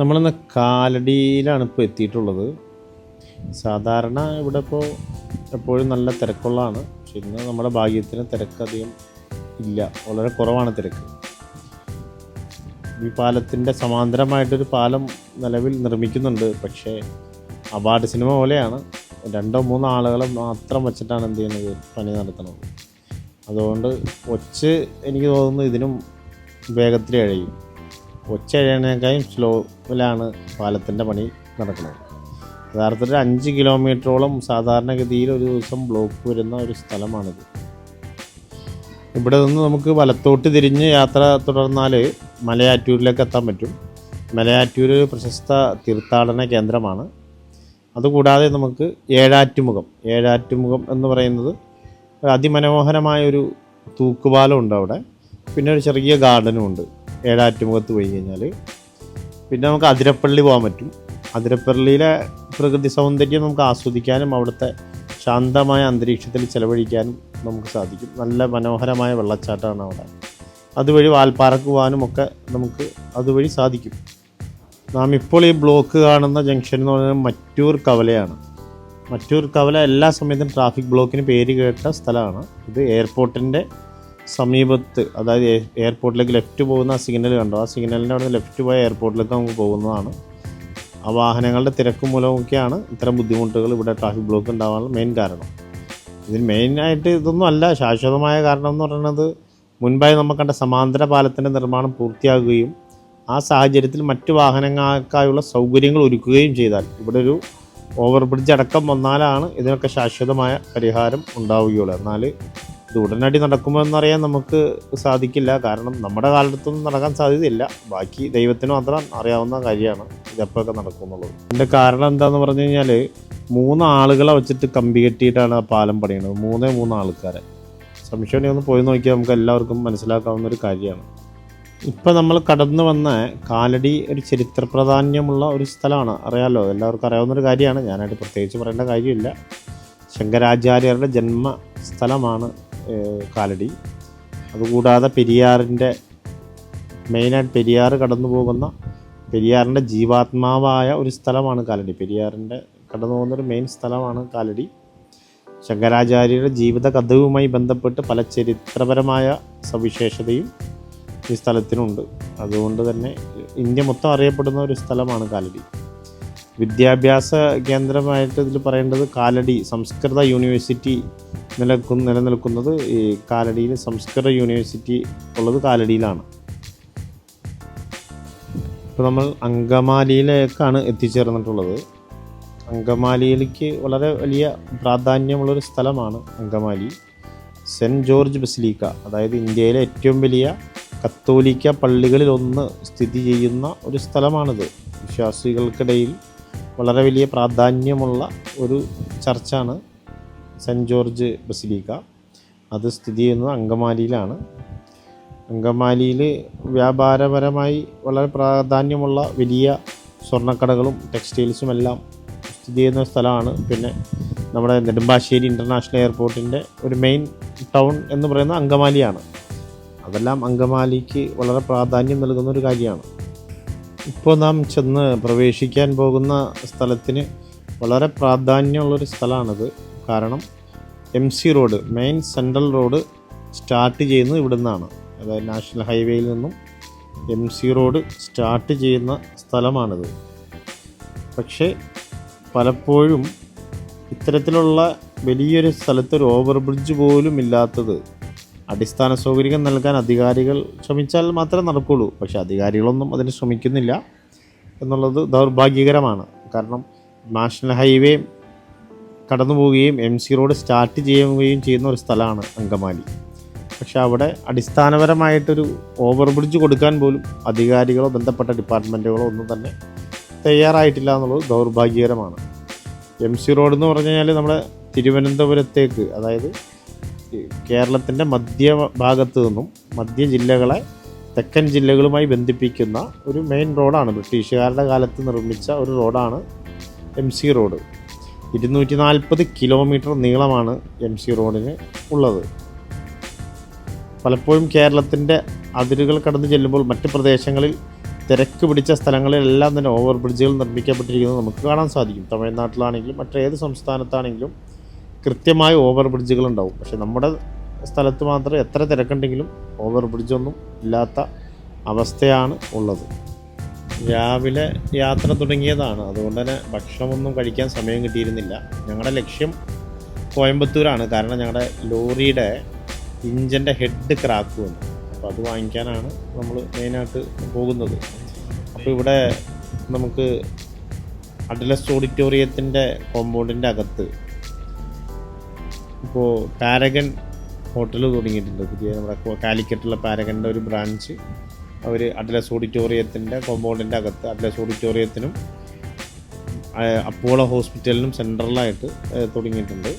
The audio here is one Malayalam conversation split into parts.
നമ്മളിന്ന് കാലടിയിലാണ് ഇപ്പോൾ എത്തിയിട്ടുള്ളത്. സാധാരണ ഇവിടെ ഇപ്പോൾ എപ്പോഴും നല്ല തിരക്കുള്ളതാണ്. പക്ഷെ ഇന്ന് നമ്മുടെ ഭാഗ്യത്തിന് തിരക്കധികം ഇല്ല. വളരെ കുറവാണ് തിരക്ക്. ഈ പാലത്തിന്റെ സമാന്തരമായിട്ടൊരു പാലം നിലവിൽ നിർമ്മിക്കുന്നുണ്ട്. പക്ഷേ അവാർഡ് സിനിമ പോലെയാണ്. രണ്ടോ മൂന്നോ ആളുകളെ മാത്രം വെച്ചിട്ടാണ് എന്ത് ചെയ്യുന്നത്? പണി നടത്തുന്നത്. അതുകൊണ്ട് ഒച്ച് എനിക്ക് തോന്നുന്നു ഇതിനും വേഗത്തിൽ കഴിയും ഒച്ച കഴിയണേക്കാളും സ്ലോയിലാണ് പാലത്തിന്റെ പണി നടക്കുന്നത്. യഥാർത്ഥത്തിൽ അഞ്ച് കിലോമീറ്ററോളം സാധാരണഗതിയിൽ ഒരു ദിവസം ബ്ലോക്ക് വരുന്ന ഒരു സ്ഥലമാണിത്. ഇവിടെ നിന്ന് നമുക്ക് വലത്തോട്ട് തിരിഞ്ഞ് യാത്ര തുടർന്നാൽ മലയാറ്റൂരിലേക്ക് എത്താൻ പറ്റും. മലയാറ്റൂർ പ്രശസ്ത തീർത്ഥാടന കേന്ദ്രമാണ്. അതുകൂടാതെ നമുക്ക് ഏഴാറ്റുമുഖം ഏഴാറ്റുമുഖം എന്ന് പറയുന്നത് അതിമനോഹരമായൊരു തൂക്കുപാലം ഉണ്ട് അവിടെ. പിന്നെ ഒരു ചെറിയ ഗാർഡനും ഉണ്ട്. ഏഴാറ്റുമുഖത്ത് പോയി കഴിഞ്ഞാൽ പിന്നെ നമുക്ക് അതിരപ്പള്ളി പോകാൻ പറ്റും. അതിരപ്പള്ളിയിലെ പ്രകൃതി സൗന്ദര്യം നമുക്ക് ആസ്വദിക്കാനും അവിടുത്തെ ശാന്തമായ അന്തരീക്ഷത്തിൽ ചെലവഴിക്കാനും നമുക്ക് സാധിക്കും. നല്ല മനോഹരമായ വെള്ളച്ചാട്ടമാണ് അവിടെ. അതുവഴി വാൽപ്പാറക്ക് പോകാനും ഒക്കെ നമുക്ക് അതുവഴി സാധിക്കും. നാം ഇപ്പോൾ ഈ ബ്ലോക്ക് കാണുന്ന ജംഗ്ഷൻ എന്ന് പറയുന്നത് മറ്റൂർ കവലയാണ്. മറ്റൂർ കവല എല്ലാ സമയത്തും ട്രാഫിക് ബ്ലോക്കിന് പേര് കേട്ട സ്ഥലമാണ്. ഇത് എയർപോർട്ടിന്റെ സമീപത്ത് അതായത് എയർപോർട്ടിലേക്ക് ലെഫ്റ്റ് പോകുന്ന സിഗ്നൽ കണ്ടോ? ആ സിഗ്നലിന്റെ അവിടെ ലെഫ്റ്റ് പോയ എയർപോർട്ടിലേക്ക് നമുക്ക് പോകുന്നതാണ്. ആ വാഹനങ്ങളുടെ തിരക്ക് മൂലമൊക്കെയാണ് ഇത്തരം ബുദ്ധിമുട്ടുകൾ ഇവിടെ ട്രാഫിക് ബ്ലോക്ക് ഉണ്ടാകാനുള്ള മെയിൻ കാരണം. ഇതിൽ മെയിനായിട്ട് ഇതൊന്നും അല്ല. ശാശ്വതമായ കാരണം എന്ന് പറയുന്നത് മുൻപായി നമ്മൾ കണ്ട സമാന്തര പാലത്തിന്റെ നിർമ്മാണം പൂർത്തിയാകുകയും ആ സാഹചര്യത്തിൽ മറ്റു വാഹനങ്ങൾക്കായുള്ള സൗകര്യങ്ങൾ ഒരുക്കുകയും ചെയ്താൽ ഇവിടെ ഒരു ഓവർ ബ്രിഡ്ജ് അടക്കം വന്നാലാണ് ഇതിനൊക്കെ ശാശ്വതമായ പരിഹാരം ഉണ്ടാവുകയുള്ളൂ. എന്നാൽ ഇത് ഉടനടി നടക്കുമോ എന്നറിയാൻ നമുക്ക് സാധിക്കില്ല. കാരണം നമ്മുടെ കാലത്തൊന്നും നടക്കാൻ സാധ്യതയില്ല. ബാക്കി ദൈവത്തിന് മാത്രം അറിയാവുന്ന കാര്യമാണ് ഇതെപ്പോഴൊക്കെ നടക്കുമെന്നുള്ളത് ഇതിന്റെ കാരണം എന്താണെന്ന് പറഞ്ഞു കഴിഞ്ഞാൽ മൂന്ന് ആളുകളെ വെച്ചിട്ട് കമ്പി കെട്ടിയിട്ടാണ് ആ പാലം പണിയുന്നത് മൂന്നേ മൂന്ന് ആൾക്കാരെ. സംശയം ഒന്ന് പോയി നോക്കിയാൽ നമുക്ക് എല്ലാവർക്കും മനസ്സിലാക്കാവുന്ന ഒരു കാര്യമാണ്. ഇപ്പം നമ്മൾ കടന്നു വന്ന കാലടി ഒരു ചരിത്ര പ്രാധാന്യമുള്ള ഒരു സ്ഥലമാണ്. അറിയാലോ എല്ലാവർക്കും അറിയാവുന്ന ഒരു കാര്യമാണ്. ഞാനായിട്ട് പ്രത്യേകിച്ച് പറയേണ്ട കാര്യമില്ല. ശങ്കരാചാര്യരുടെ ജന്മ സ്ഥലമാണ് കാലടി. അതുകൂടാതെ പെരിയാറിന്റെ മെയിനായിട്ട് പെരിയാർ കടന്നു പോകുന്ന പെരിയാറിന്റെ ജീവാത്മാവായ ഒരു സ്ഥലമാണ് കാലടി. പെരിയാറിന്റെ കടന്നു പോകുന്ന ഒരു മെയിൻ സ്ഥലമാണ് കാലടി. ശങ്കരാചാര്യരുടെ ജീവിത കഥയുമായി ബന്ധപ്പെട്ട് പല ചരിത്രപരമായ സവിശേഷതയും ഈ സ്ഥലത്തിനുണ്ട്. അതുകൊണ്ട് തന്നെ ഇന്ത്യ മൊത്തം അറിയപ്പെടുന്ന ഒരു സ്ഥലമാണ് കാലടി. വിദ്യാഭ്യാസ കേന്ദ്രമായിട്ട് ഇതിൽ പറയേണ്ടത് കാലടി സംസ്കൃത യൂണിവേഴ്സിറ്റി നിലനിൽക്കുന്ന നിലനിൽക്കുന്നത് ഈ കാലടിയിൽ സംസ്കൃത യൂണിവേഴ്സിറ്റി ഉള്ളത് കാലടിയിലാണ്. ഇപ്പോൾ നമ്മൾ അങ്കമാലിയിലേക്കാണ് എത്തിച്ചേർന്നിട്ടുള്ളത്. അങ്കമാലിയിലേക്ക് വളരെ വലിയ പ്രാധാന്യമുള്ളൊരു സ്ഥലമാണ് അങ്കമാലി. സെന്റ് ജോർജ് ബസിലിക്ക അതായത് ഇന്ത്യയിലെ ഏറ്റവും വലിയ കത്തോലിക്ക പള്ളികളിലൊന്ന് സ്ഥിതി ചെയ്യുന്ന ഒരു സ്ഥലമാണിത്. വിശ്വാസികൾക്കിടയിൽ വളരെ വലിയ പ്രാധാന്യമുള്ള ഒരു ചർച്ചാണ് സെന്റ് ജോർജ് ബസിലിക്ക. അത് സ്ഥിതി ചെയ്യുന്നത് അങ്കമാലിയിലാണ്. അങ്കമാലിയിൽ വ്യാപാരപരമായി വളരെ പ്രാധാന്യമുള്ള വലിയ സ്വർണക്കടകളും ടെക്സ്റ്റൈൽസും എല്ലാം സ്ഥിതി ചെയ്യുന്ന സ്ഥലമാണ്. പിന്നെ നമ്മുടെ നെടുമ്പാശ്ശേരി ഇന്റർനാഷണൽ എയർപോർട്ടിന്റെ ഒരു മെയിൻ ടൗൺ എന്ന് പറയുന്നത് അങ്കമാലിയാണ്. അതെല്ലാം അങ്കമാലിക്ക് വളരെ പ്രാധാന്യം നൽകുന്ന ഒരു കാര്യമാണ്. ഇപ്പോൾ നാം ചെന്ന് പ്രവേശിക്കാൻ പോകുന്ന സ്ഥലത്തിന് വളരെ പ്രാധാന്യമുള്ളൊരു സ്ഥലമാണിത്. കാരണം M C road main central road start ചെയ്യുന്നത് ഇവിടെ നിന്നാണ് അതായത് നാഷണൽ ഹൈവേയിൽ നിന്നും എം സി റോഡ് സ്റ്റാർട്ട് ചെയ്യുന്ന സ്ഥലമാണിത്. പക്ഷേ പലപ്പോഴും ഇത്തരത്തിലുള്ള വലിയൊരു സ്ഥലത്ത് ഒരു ഓവർ ബ്രിഡ്ജ് പോലും ഇല്ലാത്തത് അടിസ്ഥാന സൗകര്യം നൽകാൻ അധികാരികൾ ശ്രമിച്ചാൽ മാത്രമേ നടക്കുകയുള്ളൂ പക്ഷേ അധികാരികളൊന്നും അതിന് ശ്രമിക്കുന്നില്ല എന്നുള്ളത് ദൗർഭാഗ്യകരമാണ്. കാരണം നാഷണൽ ഹൈവേ കടന്നു പോവുകയും എം സി റോഡ് സ്റ്റാർട്ട് ചെയ്യുകയും ചെയ്യുന്ന ഒരു സ്ഥലമാണ് അങ്കമാലി. പക്ഷേ അവിടെ അടിസ്ഥാനപരമായിട്ടൊരു ഓവർ ബ്രിഡ്ജ് കൊടുക്കാൻ പോലും അധികാരികളോ ബന്ധപ്പെട്ട ഡിപ്പാർട്ട്മെന്റുകളോ ഒന്നും തന്നെ തയ്യാറായിട്ടില്ല എന്നുള്ളത് ദൗർഭാഗ്യകരമാണ്. എം സി റോഡ് എന്ന് പറഞ്ഞു കഴിഞ്ഞാൽ നമ്മുടെ തിരുവനന്തപുരത്തേക്ക് അതായത് കേരളത്തിന്റെ മധ്യ ഭാഗത്ത് നിന്നും മധ്യ ജില്ലകളെ തെക്കൻ ജില്ലകളുമായി ബന്ധിപ്പിക്കുന്ന ഒരു മെയിൻ റോഡാണ് ബ്രിട്ടീഷുകാരുടെ കാലത്ത് നിർമ്മിച്ച ഒരു റോഡാണ് എം സി റോഡ് ഇരുന്നൂറ്റി നാൽപ്പത് കിലോമീറ്റർ നീളമാണ് എം സി റോഡിന് ഉള്ളത്. പലപ്പോഴും കേരളത്തിന്റെ അതിരുകൾ കടന്നു ചെല്ലുമ്പോൾ മറ്റ് പ്രദേശങ്ങളിൽ തിരക്ക് പിടിച്ച സ്ഥലങ്ങളിലെല്ലാം തന്നെ ഓവർ ബ്രിഡ്ജുകൾ നിർമ്മിക്കപ്പെട്ടിരിക്കുന്നത് നമുക്ക് കാണാൻ സാധിക്കും. തമിഴ്നാട്ടിലാണെങ്കിലും മറ്റേത് സംസ്ഥാനത്താണെങ്കിലും കൃത്യമായ ഓവർ ബ്രിഡ്ജുകൾ ഉണ്ടാവും. പക്ഷെ നമ്മുടെ സ്ഥലത്ത് മാത്രം എത്ര തിരക്കുണ്ടെങ്കിലും ഓവർ ബ്രിഡ്ജൊന്നും ഇല്ലാത്ത അവസ്ഥയാണ് ഉള്ളത്. രാവിലെ യാത്ര തുടങ്ങിയതാണ്. അതുകൊണ്ട് തന്നെ ഭക്ഷണമൊന്നും കഴിക്കാൻ സമയം കിട്ടിയിരുന്നില്ല. ഞങ്ങളുടെ ലക്ഷ്യം കോയമ്പത്തൂരാണ്. കാരണം ഞങ്ങളുടെ ലോറിയുടെ ഇഞ്ചിന്റെ ഹെഡ് ക്രാക്ക് വന്നു. അപ്പോൾ അത് വാങ്ങിക്കാനാണ് നമ്മൾ മെയിനായിട്ട് പോകുന്നത്. അപ്പോൾ ഇവിടെ നമുക്ക് അഡ്ലസ് ഓഡിറ്റോറിയത്തിന്റെ കോമ്പൗണ്ടിന്റെ അകത്ത് ഇപ്പോൾ പാരഗൺ ഹോട്ടൽ തുടങ്ങിയിട്ടുണ്ട്. പുതിയ നമ്മുടെ കാലിക്കറ്റുള്ള പാരഗണിന്റെ ഒരു ബ്രാഞ്ച്. അവർ അഡ്ലസ് ഓഡിറ്റോറിയത്തിന്റെ കോമ്പൗണ്ടിന്റെ അകത്ത് അഡ്ലസ് ഓഡിറ്റോറിയത്തിനും അപ്പോളോ ഹോസ്പിറ്റലിനും സെൻട്രലായിട്ട് തുടങ്ങിയിട്ടുണ്ട്.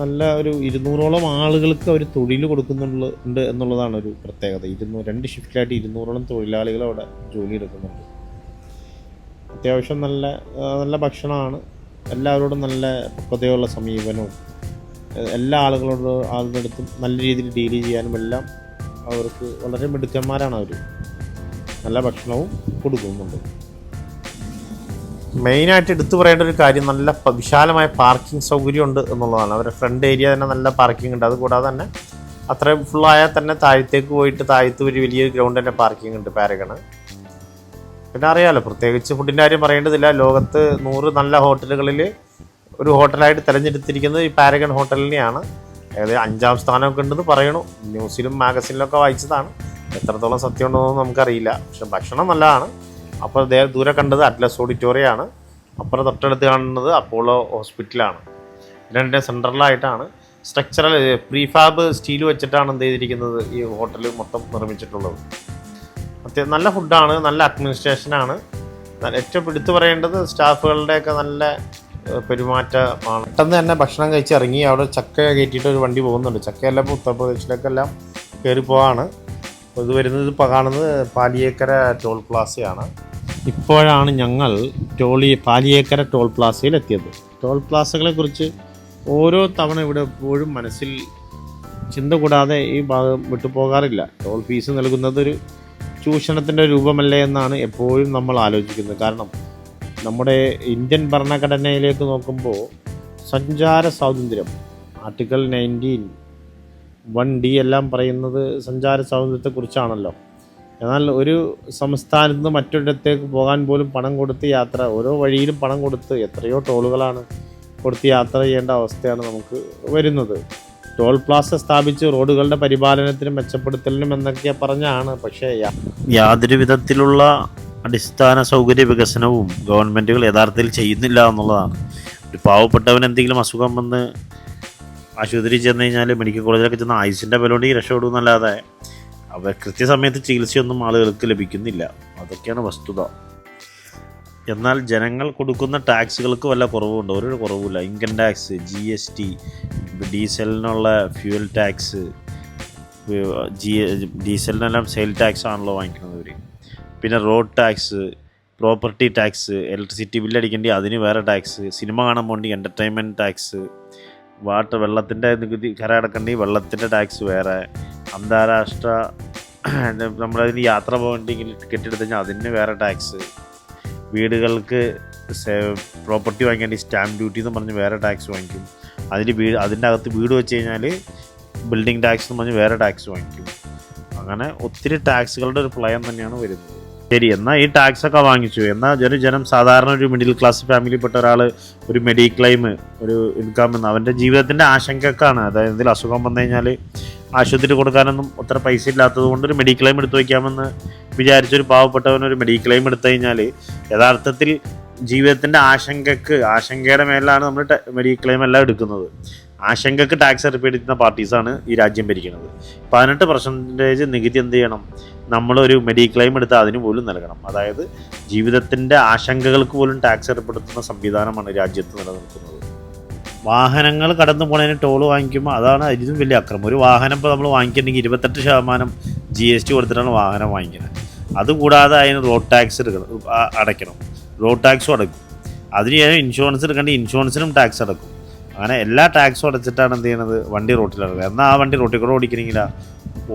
നല്ല ഒരു ഇരുന്നൂറോളം ആളുകൾക്ക് അവർ തൊഴിൽ കൊടുക്കുന്നുള്ള ഉണ്ട് എന്നുള്ളതാണ് ഒരു പ്രത്യേകത. ഇരുന്നൂ രണ്ട് ഷിഫ്റ്റിലായിട്ട് ഇരുന്നൂറോളം തൊഴിലാളികൾ അവിടെ ജോലി എടുക്കുന്നുണ്ട്. അത്യാവശ്യം നല്ല നല്ല ഭക്ഷണമാണ്. എല്ലാവരോടും നല്ല പക്വതയുള്ള സമീപനവും എല്ലാ ആളുകളോടും ആളുകളടുത്തും നല്ല രീതിയിൽ ഡീൽ ചെയ്യാനും എല്ലാം അവർക്ക് വളരെ മിടുക്കന്മാരാണ് അവർ നല്ല ഭക്ഷണവും കൊടുക്കുന്നുണ്ട്. മെയിനായിട്ട് എടുത്തു പറയേണ്ട ഒരു കാര്യം നല്ല വിശാലമായ പാർക്കിംഗ് സൗകര്യം ഉണ്ട് എന്നുള്ളതാണ്. അവരുടെ ഫ്രണ്ട് ഏരിയ തന്നെ നല്ല പാർക്കിംഗ് ഉണ്ട്. അതുകൂടാതെ തന്നെ അത്രയും ഫുള്ളായാൽ തന്നെ താഴത്തേക്ക് പോയിട്ട് താഴത്ത് ഒരു വലിയൊരു ഗ്രൗണ്ട് തന്നെ പാർക്കിംഗ് ഉണ്ട് പാരഗണ്. പിന്നെ അറിയാമല്ലോ പ്രത്യേകിച്ച് ഫുഡിന്റെ കാര്യം പറയേണ്ടതില്ല. ലോകത്ത് നൂറ് നല്ല ഹോട്ടലുകളിൽ ഒരു ഹോട്ടലായിട്ട് തിരഞ്ഞെടുത്തിരിക്കുന്നത് ഈ പാരഗൺ ഹോട്ടലിനെയാണ്. ഏകദേശം അഞ്ചാം സ്ഥാനമൊക്കെ ഉണ്ടെന്ന് പറയണു. ന്യൂസിലും മാഗസിനിലൊക്കെ വായിച്ചതാണ്. എത്രത്തോളം സത്യം ഉണ്ടോയെന്ന് നമുക്കറിയില്ല. പക്ഷെ ഭക്ഷണം നല്ലതാണ്. അപ്പോൾ ദൂരെ കണ്ടത് അറ്റ്ലസ് ഓഡിറ്റോറിയമാണ്. അപ്പുറം തൊട്ടടുത്ത് കാണുന്നത് അപ്പോളോ ഹോസ്പിറ്റലാണ്. രണ്ടിന്റെ സെൻട്രലായിട്ടാണ്. സ്ട്രക്ചറൽ പ്രീഫാബ് സ്റ്റീൽ വെച്ചിട്ടാണ് എന്ത് ചെയ്തിരിക്കുന്നത് ഈ ഹോട്ടൽ മൊത്തം നിർമ്മിച്ചിട്ടുള്ളത്. അത്യാവശ്യം നല്ല ഫുഡാണ് നല്ല അഡ്മിനിസ്ട്രേഷനാണ്. ഏറ്റവും എടുത്തു പറയേണ്ടത് സ്റ്റാഫുകളുടെയൊക്കെ നല്ല പെരുമാറ്റമാണ്. പെട്ടെന്ന് തന്നെ ഭക്ഷണം കഴിച്ച് ഇറങ്ങി അവിടെ ചക്ക കയറ്റിയിട്ട് ഒരു വണ്ടി പോകുന്നുണ്ട്. ചക്കയെല്ലാം ഉത്തർപ്രദേശിലേക്കെല്ലാം കയറി പോവാണ്. ഇത് വരുന്നത് കാണുന്നത് പാലിയേക്കര ടോൾ പ്ലാസയാണ്. ഇപ്പോഴാണ് ഞങ്ങൾ ടോളി പാലിയേക്കര ടോൾ പ്ലാസയിൽ എത്തിയത് ടോൾ പ്ലാസകളെ കുറിച്ച് ഓരോ തവണ ഇവിടെ എപ്പോഴും മനസ്സിൽ ചിന്ത കൂടാതെ ഈ ഭാഗം വിട്ടു പോകാറില്ല. ടോൾ ഫീസ് നൽകുന്നത് ഒരു ചൂഷണത്തിന്റെ രൂപമല്ലേ എന്നാണ് എപ്പോഴും നമ്മൾ ആലോചിക്കുന്നത്. കാരണം നമ്മുടെ ഇന്ത്യൻ ഭരണഘടനയിലേക്ക് നോക്കുമ്പോൾ സഞ്ചാര സ്വാതന്ത്ര്യം ആർട്ടിക്കിൾ നയന്റീൻ വൺ ഡി എല്ലാം പറയുന്നത് സഞ്ചാര സ്വാതന്ത്ര്യത്തെക്കുറിച്ചാണല്ലോ. എന്നാൽ ഒരു സംസ്ഥാനത്ത് നിന്ന് മറ്റൊരിടത്തേക്ക് പോകാൻ പോലും പണം കൊടുത്ത് യാത്ര ഓരോ വഴിയിലും പണം കൊടുത്ത് എത്രയോ ടോളുകളാണ് കൊടുത്ത് യാത്ര ചെയ്യേണ്ട അവസ്ഥയാണ് നമുക്ക് വരുന്നത്. ടോൾ പ്ലാസ സ്ഥാപിച്ച് റോഡുകളുടെ പരിപാലനത്തിനും മെച്ചപ്പെടുത്തലിനും എന്നൊക്കെ പറഞ്ഞാണ് പക്ഷേ യാതൊരു വിധത്തിലുള്ള അടിസ്ഥാന സൗകര്യ വികസനവും ഗവൺമെന്റുകൾ യഥാർത്ഥത്തിൽ ചെയ്യുന്നില്ല എന്നുള്ളതാണ്. ഒരു പാവപ്പെട്ടവൻ എന്തെങ്കിലും അസുഖം വന്ന് ആശുപത്രിയിൽ ചെന്ന് കഴിഞ്ഞാൽ മെഡിക്കൽ കോളേജിലൊക്കെ ചെന്ന് ആയുസിന്റെ ബലോണ്ടി രക്ഷപ്പെടുമെന്നല്ലാതെ അവർ കൃത്യസമയത്ത് ചികിത്സയൊന്നും ആളുകൾക്ക് ലഭിക്കുന്നില്ല. അതൊക്കെയാണ് വസ്തുത. എന്നാൽ ജനങ്ങൾ കൊടുക്കുന്ന ടാക്സുകൾക്ക് വല്ല കുറവുണ്ടോ? ഒരു കുറവുമില്ല. Income tax G S T ഡീസലിനുള്ള fuel tax G ഡീസലിനെല്ലാം സെയിൽ ടാക്സ് ആണല്ലോ വാങ്ങിക്കുന്നത് ഇവർ പിന്നെ road tax property tax electricity bill അടിക്കേണ്ടി അതിന് വേറെ ടാക്സ് സിനിമ കാണാൻ പോകേണ്ടി എന്റർടൈൻമെന്റ് ടാക്സ് വാട്ടർ വെള്ളത്തിന്റെ നികുതി കര അടക്കേണ്ടി വെള്ളത്തിന്റെ ടാക്സ് വേറെ അന്താരാഷ്ട്ര നമ്മളതിന് യാത്ര പോകണ്ടെങ്കിൽ ടിക്കറ്റ് എടുത്തു കഴിഞ്ഞാൽ അതിന് വേറെ ടാക്സ് വീടുകൾക്ക് പ്രോപ്പർട്ടി വാങ്ങിക്കേണ്ടി സ്റ്റാമ്പ് ഡ്യൂട്ടി എന്ന് പറഞ്ഞ് വേറെ ടാക്സ് വാങ്ങിക്കും. അതിന് വീട് അതിന്റെ അകത്ത് വീട് വെച്ച് കഴിഞ്ഞാൽ ബിൽഡിംഗ് ടാക്സ് എന്ന് പറഞ്ഞ് വേറെ ടാക്സ് വാങ്ങിക്കും. അങ്ങനെ ഒത്തിരി ടാക്സുകളുടെ ഒരു പ്ലയം തന്നെയാണ് വരുന്നത്. ശരി എന്നാൽ ഈ ടാക്സ് ഒക്കെ വാങ്ങിച്ചു. എന്നാൽ ഒരു ജനം സാധാരണ ഒരു മിഡിൽ ക്ലാസ് ഫാമിലിയിൽപ്പെട്ട ഒരാൾ ഒരു മെഡിക്ലെയിം ഒരു ഇൻകം എന്ന് അവന്റെ ജീവിതത്തിന്റെ ആശങ്കക്കാണ്. അതായത് എന്തെങ്കിലും അസുഖം വന്നു കഴിഞ്ഞാൽ ആശുപത്രി കൊടുക്കാനൊന്നും ഒത്ര പൈസ ഇല്ലാത്തത് കൊണ്ട് ഒരു മെഡിക്ലെയിം എടുത്തു വയ്ക്കാമെന്ന് വിചാരിച്ചൊരു പാവപ്പെട്ടവൻ ഒരു മെഡിക്ലെയിം എടുത്തു കഴിഞ്ഞാൽ യഥാർത്ഥത്തിൽ ജീവിതത്തിന്റെ ആശങ്കക്ക് ആശങ്കയുടെ മേലാണ് നമ്മൾ മെഡിക്ലെയിം എല്ലാം എടുക്കുന്നത്. ആശങ്കക്ക് ടാക്സ് ഏർപ്പെടുത്തുന്ന പാർട്ടീസാണ് ഈ രാജ്യം ഭരിക്കുന്നത്. പതിനെട്ട് പെർസെന്റേജ് നികുതി എന്ത് ചെയ്യണം? നമ്മളൊരു മെഡിക്ലെയിം എടുത്താൽ അതിന് പോലും നൽകണം. അതായത് ജീവിതത്തിന്റെ ആശങ്കകൾക്ക് പോലും ടാക്സ് ഏർപ്പെടുത്തുന്ന സംവിധാനമാണ് രാജ്യത്ത് നിലനിൽക്കുന്നത്. വാഹനങ്ങൾ കടന്നു പോണതിന് ടോൾ വാങ്ങിക്കുമ്പോൾ അതാണ് ഇതിലും വലിയ അക്രമം. ഒരു വാഹനം ഇപ്പോൾ നമ്മൾ വാങ്ങിക്കണമെങ്കിൽ ഇരുപത്തെട്ട് ശതമാനം ജി എസ് ടി കൊടുത്തിട്ടാണ് വാഹനം വാങ്ങിക്കുന്നത് അതുകൂടാതെ അതിന് റോഡ് ടാക്സ് എടുക്കണം അടയ്ക്കണം. റോഡ് ടാക്സും അടയ്ക്കും. അതിന് ഇൻഷുറൻസ് എടുക്കേണ്ട ഇൻഷുറൻസിനും ടാക്സ് അടക്കും അങ്ങനെ എല്ലാ ടാക്സും അടച്ചിട്ടാണ് എന്ത് ചെയ്യണത്? വണ്ടി റോട്ടിലിറങ്ങുക എന്നാൽ ആ വണ്ടി റോട്ടിൽ കൂടെ ഓടിക്കണമെങ്കിൽ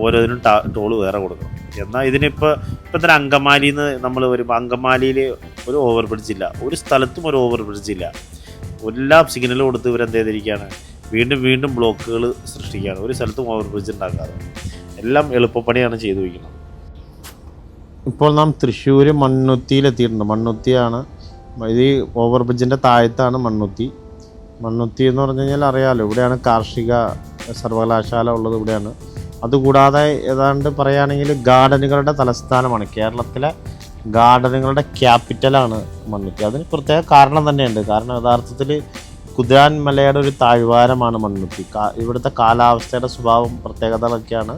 ഓരോന്നിനും ടോൾ വേറെ കൊടുക്കണം. എന്നാൽ ഇതിനിപ്പോൾ ഇപ്പം തന്നെ അങ്കമാലിയിൽ നിന്ന് നമ്മൾ വരുമ്പോൾ അങ്കമാലിയിൽ ഒരു ഓവർ ബ്രിഡ്ജ് ഇല്ല. ഒരു സ്ഥലത്തും ഒരു ഓവർ ബ്രിഡ്ജ് ഇല്ല. എല്ലാം സിഗ്നൽ കൊടുത്ത് ഇവരെന്ത് ചെയ്തിരിക്കുകയാണ്? വീണ്ടും വീണ്ടും ബ്ലോക്കുകൾ സൃഷ്ടിക്കുകയാണ്. ഒരു സ്ഥലത്തും ഓവർ ബ്രിഡ്ജ് ഉണ്ടാക്കാതെ. എല്ലാം എളുപ്പപ്പണിയാണ് ചെയ്തു വയ്ക്കുന്നത്. ഇപ്പോൾ നാം തൃശ്ശൂർ മണ്ണുത്തിയിലെത്തിയിട്ടുണ്ട്. മണ്ണുത്തിയാണ് ഇത് ഓവർ ബ്രിഡ്ജിന്റെ താഴത്താണ് മണ്ണുത്തി. മണ്ണുത്തി എന്ന് പറഞ്ഞു കഴിഞ്ഞാൽ അറിയാമല്ലോ ഇവിടെയാണ് കാർഷിക സർവകലാശാല ഉള്ളത് ഇവിടെയാണ്. അതുകൂടാതെ ഏതാണ്ട് പറയുകയാണെങ്കിൽ ഗാർഡനുകളുടെ തലസ്ഥാനമാണ്. കേരളത്തിലെ ഗാർഡനുകളുടെ ക്യാപിറ്റലാണ് മണ്ണുത്തി. അതിന് പ്രത്യേക കാരണം തന്നെയുണ്ട്. കാരണം യഥാർത്ഥത്തിൽ കുതിരാൻ മലയുടെ ഒരു താഴ്വാരമാണ് മണ്ണുത്തി. ഇവിടുത്തെ കാലാവസ്ഥയുടെ സ്വഭാവം പ്രത്യേകതകളൊക്കെയാണ്.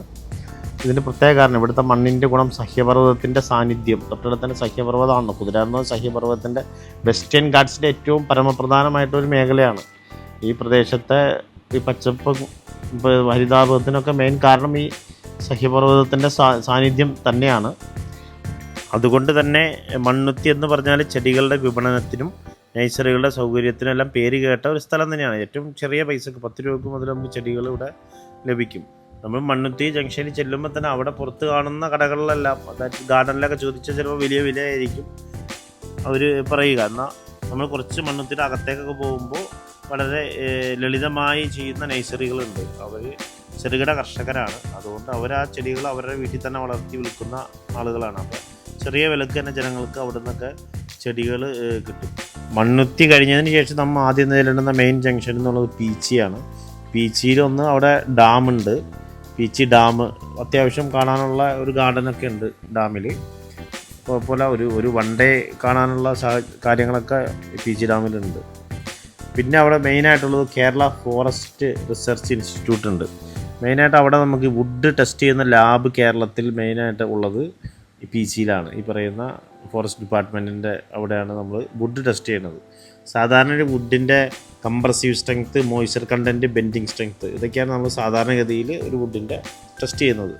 ഇതിന് പ്രത്യേക കാരണം ഇവിടുത്തെ മണ്ണിന്റെ ഗുണം സഹ്യപർവതത്തിന്റെ സാന്നിധ്യം. തൊട്ടടുത്ത് തന്നെ സഹ്യപർവതമാണല്ലോ കുതിര എന്നത് സഹ്യപർവതത്തിന്റെ വെസ്റ്റേൺ ഗാഡ്സിന്റെ ഏറ്റവും പരമപ്രധാനമായിട്ടൊരു മേഖലയാണ്. ഈ പ്രദേശത്തെ ഈ പച്ചപ്പ് ഹരിതാപത്തിനൊക്കെ മെയിൻ കാരണം ഈ സഹ്യപർവതത്തിന്റെ സാന്നിധ്യം തന്നെയാണ്. അതുകൊണ്ട് തന്നെ മണ്ണുത്തി എന്ന് പറഞ്ഞാൽ ചെടികളുടെ വിപണനത്തിനും നേഴ്സറികളുടെ സൗകര്യത്തിനും എല്ലാം പേര് കേട്ട ഒരു സ്ഥലം തന്നെയാണ്. ഏറ്റവും ചെറിയ പൈസക്ക് പത്ത് രൂപക്ക് മുതൽ നമുക്ക് ചെടികൾ ഇവിടെ ലഭിക്കും. നമ്മൾ മണ്ണുത്തി ജംഗ്ഷനിൽ ചെല്ലുമ്പോൾ തന്നെ അവിടെ പുറത്ത് കാണുന്ന കടകളിലെല്ലാം അതായത് ഗാർഡനിലൊക്കെ ചോദിച്ചാൽ ചിലപ്പോൾ വലിയ വിലയായിരിക്കും അവർ പറയുക. എന്നാൽ നമ്മൾ കുറച്ച് മണ്ണുത്തിയുടെ അകത്തേക്കൊക്കെ പോകുമ്പോൾ വളരെ ലളിതമായി ചെയ്യുന്ന നഴ്സറികളുണ്ട്. അവർ ചെറുകിട കർഷകരാണ്. അതുകൊണ്ട് അവർ ആ ചെടികൾ അവരുടെ വീട്ടിൽ തന്നെ വളർത്തി വിൽക്കുന്ന ആളുകളാണ്. അപ്പോൾ ചെറിയ വിലക്ക് തന്നെ ജനങ്ങൾക്ക് അവിടെ നിന്നൊക്കെ ചെടികൾ കിട്ടും. മണ്ണുത്തി കഴിഞ്ഞതിന് ശേഷം നമ്മൾ ആദ്യം നേരിടുന്ന മെയിൻ ജംഗ്ഷൻ എന്നുള്ളത് പീച്ചിയാണ്. പീച്ചിയിലൊന്ന് അവിടെ ഡാമുണ്ട്. പീച്ചി ഡാം അത്യാവശ്യം കാണാനുള്ള ഒരു ഗാർഡനൊക്കെ ഉണ്ട് ഡാമിൽ കുഴപ്പമില്ല ഒരു ഒരു വൺ ഡേ കാണാനുള്ള കാര്യങ്ങളൊക്കെ പീച്ചി ഡാമിലുണ്ട് പിന്നെ അവിടെ മെയിനായിട്ടുള്ളത് കേരള ഫോറസ്റ്റ് റിസർച്ച് ഇൻസ്റ്റിറ്റ്യൂട്ട് ഉണ്ട്. മെയിനായിട്ട് അവിടെ നമുക്ക് വുഡ് ടെസ്റ്റ് ചെയ്യുന്ന ലാബ് കേരളത്തിൽ മെയിനായിട്ട് ഉള്ളത് പി സിയിലാണ് ഈ പറയുന്ന ഫോറസ്റ്റ് ഡിപ്പാർട്ട്മെന്റിന്റെ അവിടെയാണ് നമ്മൾ വുഡ് ടെസ്റ്റ് ചെയ്യുന്നത്. സാധാരണ ഒരു വുഡിന്റെ compressive strength moisture content bending strength ഇതൊക്കെയാണ് നമ്മൾ സാധാരണഗതിയിൽ ഒരു വുഡിന്റെ ടെസ്റ്റ് ചെയ്യുന്നത്.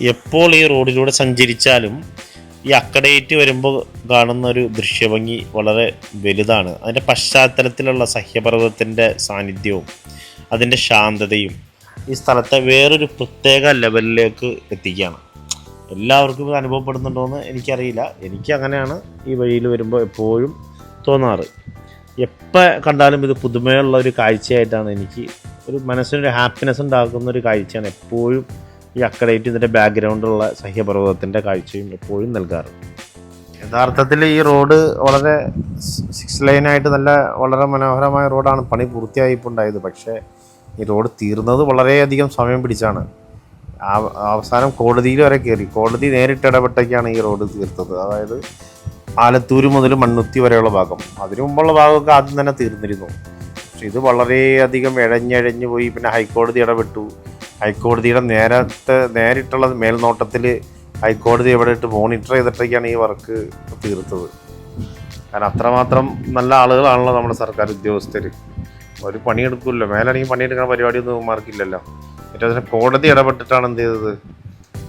എപ്പോൾ ഈ റോഡിലൂടെ സഞ്ചരിച്ചാലും ഈ അക്കടയേറ്റ് വരുമ്പോൾ കാണുന്ന ഒരു ദൃശ്യഭംഗി വളരെ വലുതാണ്. അതിന്റെ പശ്ചാത്തലത്തിലുള്ള സഹ്യപർവതത്തിന്റെ സാന്നിധ്യവും അതിന്റെ ശാന്തതയും ഈ സ്ഥലത്തെ വേറൊരു പ്രത്യേക ലെവലിലേക്ക് എത്തിക്കുകയാണ്. എല്ലാവർക്കും ഇത് അനുഭവപ്പെടുന്നുണ്ടോയെന്ന് എനിക്കറിയില്ല. എനിക്ക് അങ്ങനെയാണ് ഈ വഴിയിൽ വരുമ്പോൾ എപ്പോഴും തോന്നാറ്. എപ്പോൾ കണ്ടാലും ഇത് പുതുമയുള്ള ഒരു കാഴ്ചയായിട്ടാണ് എനിക്ക് ഒരു മനസ്സിനൊരു ഹാപ്പിനെസ് ഉണ്ടാക്കുന്ന ഒരു കാഴ്ചയാണ് എപ്പോഴും ഈ അക്കഡേറ്റ് ഇതിന്റെ ബാക്ക്ഗ്രൗണ്ടുള്ള സഹ്യപർവതത്തിന്റെ കാഴ്ചയും എപ്പോഴും നൽകാറ്. യഥാർത്ഥത്തിൽ ഈ റോഡ് വളരെ സിക്സ് ലൈനായിട്ട് നല്ല വളരെ മനോഹരമായ റോഡാണ് പണി പൂർത്തിയായി ഇപ്പോൾ ഉണ്ടായത് പക്ഷേ ഈ റോഡ് തീർന്നത് വളരെയധികം സമയം പിടിച്ചാണ്. അവസാനം കോടതിയിൽ വരെ കയറി കോടതി നേരിട്ട് ഇടപെട്ടൊക്കെയാണ് ഈ റോഡ് തീർത്തത്. അതായത് ആലത്തൂർ മുതൽ മണ്ണുത്തി വരെയുള്ള ഭാഗം. അതിനു മുമ്പുള്ള ഭാഗമൊക്കെ ആദ്യം തന്നെ തീർന്നിരുന്നു. പക്ഷെ ഇത് വളരെയധികം ഇഴഞ്ഞഴഞ്ഞു പോയി. പിന്നെ ഹൈക്കോടതി ഇടപെട്ടു. ഹൈക്കോടതിയുടെ നേരത്തെ നേരിട്ടുള്ള മേൽനോട്ടത്തിൽ ഹൈക്കോടതി എവിടെ ഇട്ട് മോണിറ്റർ ചെയ്തിട്ടൊക്കെയാണ് ഈ വർക്ക് തീർത്തത്. കാരണം അത്രമാത്രം നല്ല ആളുകളാണല്ലോ നമ്മുടെ സർക്കാർ ഉദ്യോഗസ്ഥർ ഒരു പണിയെടുക്കില്ല. മേലാണെങ്കിൽ പണിയെടുക്കുന്ന പരിപാടിയൊന്നും ഇവന്മാർക്കില്ലല്ലോ. ഏറ്റവും കോടതി ഇടപെട്ടിട്ടാണ് എന്ത് ചെയ്തത്?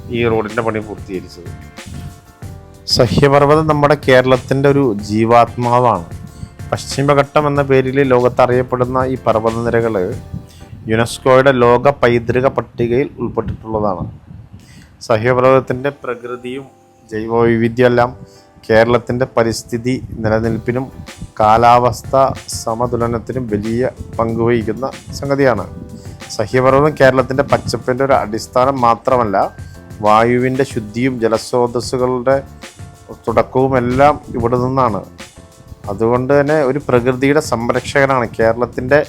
ഈ റോഡിന്റെ പണി പൂർത്തീകരിച്ചത്. സഹ്യപർവതം നമ്മുടെ കേരളത്തിന്റെ ഒരു ജീവാത്മാവാണ്. പശ്ചിമഘട്ടം എന്ന പേരിൽ ലോകത്ത് അറിയപ്പെടുന്ന ഈ പർവതനിരകൾ യുനെസ്കോയുടെ ലോക പൈതൃക പട്ടികയിൽ ഉൾപ്പെട്ടിട്ടുള്ളതാണ്. സഹ്യപർവതത്തിന്റെ പ്രകൃതിയും ജൈവവൈവിധ്യമെല്ലാം കേരളത്തിന്റെ പരിസ്ഥിതി നിലനിൽപ്പിനും കാലാവസ്ഥ സമതുലനത്തിനും വലിയ പങ്കുവഹിക്കുന്ന സംഗതിയാണ്. സഹ്യപർവതം കേരളത്തിന്റെ പച്ചപ്പിന്റെ ഒരു അടിസ്ഥാനം മാത്രമല്ല വായുവിന്റെ ശുദ്ധിയും ജലസ്രോതസ്സുകളുടെ തുടക്കവും എല്ലാം ഇവിടെ നിന്നാണ്. അതുകൊണ്ട് തന്നെ ഒരു പ്രകൃതിയുടെ സംരക്ഷകനാണ്. കേരളത്തിന്റെ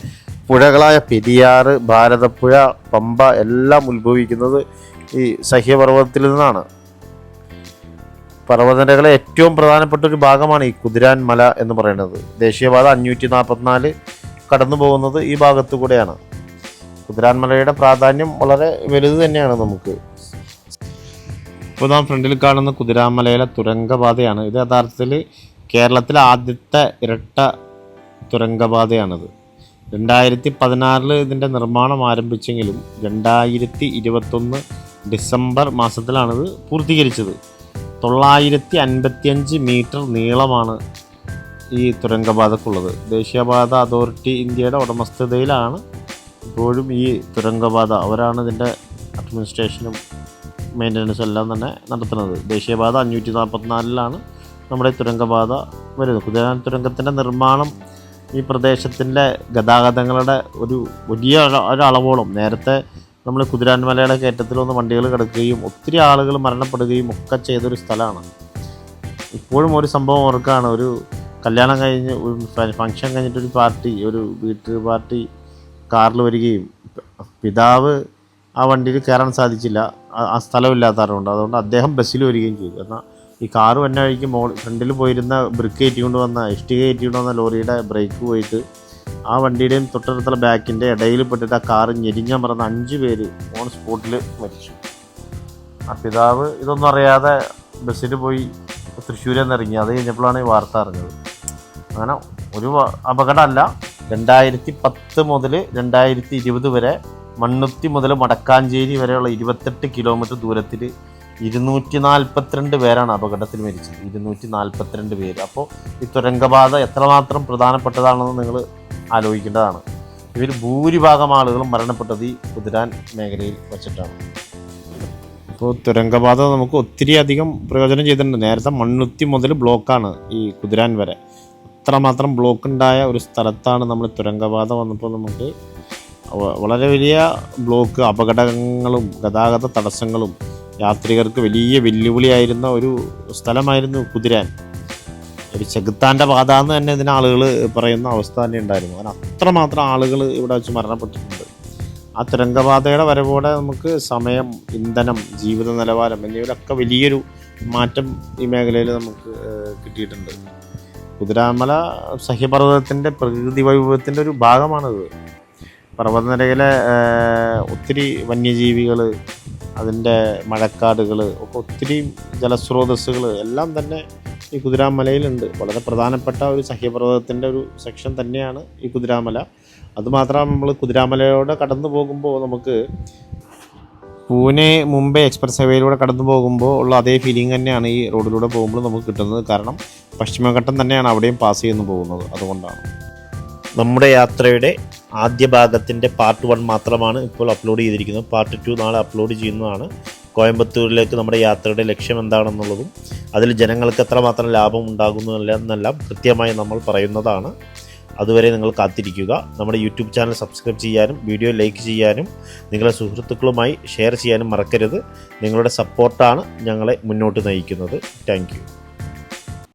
പുഴകളായ പെരിയാറ് ഭാരതപ്പുഴ പമ്പ എല്ലാം ഉത്ഭവിക്കുന്നത് ഈ സഹ്യപർവതത്തിൽ നിന്നാണ്. പർവതനിരകളെ ഏറ്റവും പ്രധാനപ്പെട്ട ഒരു ഭാഗമാണ് ഈ കുതിരാൻ മല എന്ന് പറയുന്നത്. ദേശീയപാത അഞ്ഞൂറ്റി നാൽപ്പത്തിനാല് കടന്നു പോകുന്നത് ഈ ഭാഗത്തു കൂടെയാണ്. കുതിരാൻ മലയുടെ പ്രാധാന്യം വളരെ വലുത് തന്നെയാണ് നമുക്ക്. നാം ഫ്രണ്ടിൽ കാണുന്ന കുതിരാമലയിലെ തുരങ്കപാതയാണ്. ഇത് യഥാർത്ഥത്തിൽ കേരളത്തിലെ ആദ്യത്തെ ഇരട്ട തുരങ്കപാതയാണിത്. രണ്ടായിരത്തി പതിനാറിൽ ഇതിന്റെ നിർമ്മാണം ആരംഭിച്ചെങ്കിലും രണ്ടായിരത്തി ഇരുപത്തൊന്ന് ഡിസംബർ മാസത്തിലാണിത് പൂർത്തീകരിച്ചത്. തൊള്ളായിരത്തി അൻപത്തിയഞ്ച് മീറ്റർ നീളമാണ് ഈ തുരങ്കപാതക്കുള്ളത്. ദേശീയപാത അതോറിറ്റി ഇന്ത്യയുടെ ഉടമസ്ഥതയിലാണ് ഇപ്പോഴും ഈ തുരങ്കപാത. അവരാണ് ഇതിന്റെ അഡ്മിനിസ്ട്രേഷനും മെയിന്റനൻസും എല്ലാം തന്നെ നടത്തുന്നത്. ദേശീയപാത അഞ്ഞൂറ്റി നാൽപ്പത്തിനാലിലാണ് നമ്മുടെ തുരങ്കപാത വരുന്നത്. കുതിരാൻ തുരങ്കത്തിന്റെ നിർമ്മാണം ഈ പ്രദേശത്തിന്റെ ഗതാഗതങ്ങളുടെ ഒരു വലിയ ഒര- ഒരളവോളം. നേരത്തെ നമ്മൾ കുതിരാൻമലയുടെ കയറ്റത്തിൽ വന്ന് വണ്ടികൾ കിടക്കുകയും ഒത്തിരി ആളുകൾ മരണപ്പെടുകയും ഒക്കെ ചെയ്തൊരു സ്ഥലമാണ്. ഇപ്പോഴും ഒരു സംഭവം ഓർക്കാണ്. ഒരു കല്യാണം കഴിഞ്ഞ് ഒരു ഫംഗ്ഷൻ കഴിഞ്ഞിട്ടൊരു പാർട്ടി ഒരു വീട്ടു പാർട്ടി കാറിൽ വരികയും. പിതാവ് ആ വണ്ടിയിൽ കയറാൻ സാധിച്ചില്ല. ആ- സ്ഥലമില്ലാത്തവരുണ്ട് അതുകൊണ്ട് അദ്ദേഹം ബസ്സിൽ വരികയും ചെയ്തു. എന്നാൽ ഈ കാറ് വന്ന വഴിക്ക് മോൾ ഫ്രണ്ടിൽ പോയിരുന്ന ബ്രിക്ക് കയറ്റിക്കൊണ്ട് വന്ന ഇഷ്ടിക കയറ്റിക്കൊണ്ട് വന്ന ലോറിയുടെ ബ്രേക്ക് പോയിട്ട് ആ വണ്ടിയുടെയും തൊട്ടടുത്തുള്ള ബാക്കിന്റെ ഇടയിൽ പെട്ടിട്ട് ആ കാറ് ഞെരിഞ്ഞാൻ പറഞ്ഞ അഞ്ച് പേര് ഓൺ സ്പോട്ടിൽ മരിച്ചു. ആ പിതാവ് ഇതൊന്നും അറിയാതെ ബസ്സിൽ പോയി തൃശ്ശൂരിൽ നിന്ന് ഇറങ്ങി. അത് കഴിഞ്ഞപ്പോഴാണ് ഈ വാർത്ത അറിഞ്ഞത്. അങ്ങനെ ഒരു അപകടമല്ല. രണ്ടായിരത്തി പത്ത് മുതൽ രണ്ടായിരത്തി ഇരുപത് വരെ മണ്ണുത്തി മുതൽ മടക്കാഞ്ചേരി വരെയുള്ള ഇരുപത്തെട്ട് കിലോമീറ്റർ ദൂരത്തിൽ ഇരുന്നൂറ്റി നാൽപ്പത്തിരണ്ട് പേരാണ് അപകടത്തിൽ മരിച്ചത്. ഇരുന്നൂറ്റി നാൽപ്പത്തിരണ്ട് പേര്. അപ്പോൾ ഈ തുരങ്കപാത എത്രമാത്രം പ്രധാനപ്പെട്ടതാണെന്ന് നിങ്ങൾ ആലോചിക്കേണ്ടതാണ്. ഇവർ ഭൂരിഭാഗം ആളുകളും മരണപ്പെട്ടത് ഈ കുതിരാൻ മേഖലയിൽ വച്ചിട്ടാണ്. ഇപ്പോൾ തുരങ്കപാത നമുക്ക് ഒത്തിരി അധികം പ്രയോജനം ചെയ്തിട്ടുണ്ട്. നേരത്തെ മണ്ണുത്തി മുതൽ ബ്ലോക്കാണ് ഈ കുതിരാൻ വരെ. അത്രമാത്രം ബ്ലോക്ക് ഉണ്ടായ ഒരു സ്ഥലത്താണ് നമ്മൾ തുരങ്കപാത വന്നപ്പോൾ നമുക്ക് വളരെ വലിയ ബ്ലോക്ക് അപകടങ്ങളും ഗതാഗത തടസ്സങ്ങളും യാത്രികർക്ക് വലിയ വെല്ലുവിളിയായിരുന്ന ഒരു സ്ഥലമായിരുന്നു കുതിരാൻ. ഒരു ചെകുത്താന്റെ പാത എന്ന് തന്നെ ഇതിന് ആളുകൾ പറയുന്ന അവസ്ഥ തന്നെ ഉണ്ടായിരുന്നു കാരണം അത്രമാത്രം ആളുകൾ ഇവിടെ വെച്ച് മരണപ്പെട്ടിട്ടുണ്ട്. ആ തുരങ്കപാതയുടെ വരവോടെ നമുക്ക് സമയം ഇന്ധനം ജീവിത നിലവാരം എന്നിവയിലൊക്കെ വലിയൊരു മാറ്റം ഈ മേഖലയിൽ നമുക്ക് കിട്ടിയിട്ടുണ്ട്. കുതിരാമല സഹ്യപർവതത്തിന്റെ പ്രകൃതി വൈഭവത്തിന്റെ ഒരു ഭാഗമാണിത്. പർവതനിരയിലെ ഒത്തിരി വന്യജീവികൾ അതിന്റെ മഴക്കാടുകൾ ഒക്കെ ഒത്തിരി ജലസ്രോതസ്സുകൾ എല്ലാം തന്നെ ഈ കുതിരാമലയിലുണ്ട്. വളരെ പ്രധാനപ്പെട്ട ഒരു സഹ്യപർവതത്തിന്റെ ഒരു സെക്ഷൻ തന്നെയാണ് ഈ കുതിരാമല. അതുമാത്രം നമ്മൾ കുതിരാമലയോടെ കടന്നു പോകുമ്പോൾ നമുക്ക് പൂനെ മുംബൈ എക്സ്പ്രസ് ഹൈവേയിലൂടെ കടന്നു പോകുമ്പോൾ ഉള്ള അതേ ഫീലിംഗ് തന്നെയാണ് ഈ റോഡിലൂടെ പോകുമ്പോൾ നമുക്ക് കിട്ടുന്നത്. കാരണം പശ്ചിമഘട്ടം തന്നെയാണ് അവിടെയും പാസ് ചെയ്യുന്നു പോകുന്നത്. അതുകൊണ്ടാണ്. നമ്മുടെ യാത്രയുടെ ആദ്യ ഭാഗത്തിന്റെ പാർട്ട് വൺ മാത്രമാണ് ഇപ്പോൾ അപ്ലോഡ് ചെയ്തിരിക്കുന്നത്. പാർട്ട് ടു നാളെ അപ്ലോഡ് ചെയ്യുന്നതാണ്. കോയമ്പത്തൂരിലേക്ക് നമ്മുടെ യാത്രയുടെ ലക്ഷ്യം എന്താണെന്നുള്ളതും അതിൽ ജനങ്ങൾക്ക് എത്രമാത്രം ലാഭം ഉണ്ടാകുന്നു എന്നെല്ലാം കൃത്യമായി നമ്മൾ പറയുന്നതാണ്. അതുവരെ നിങ്ങൾ കാത്തിരിക്കുക. നമ്മുടെ യൂട്യൂബ് ചാനൽ സബ്സ്ക്രൈബ് ചെയ്യാനും വീഡിയോ ലൈക്ക് ചെയ്യാനും നിങ്ങളുടെ സുഹൃത്തുക്കളുമായി ഷെയർ ചെയ്യാനും മറക്കരുത്. നിങ്ങളുടെ സപ്പോർട്ടാണ് ഞങ്ങളെ മുന്നോട്ട് നയിക്കുന്നത്. താങ്ക്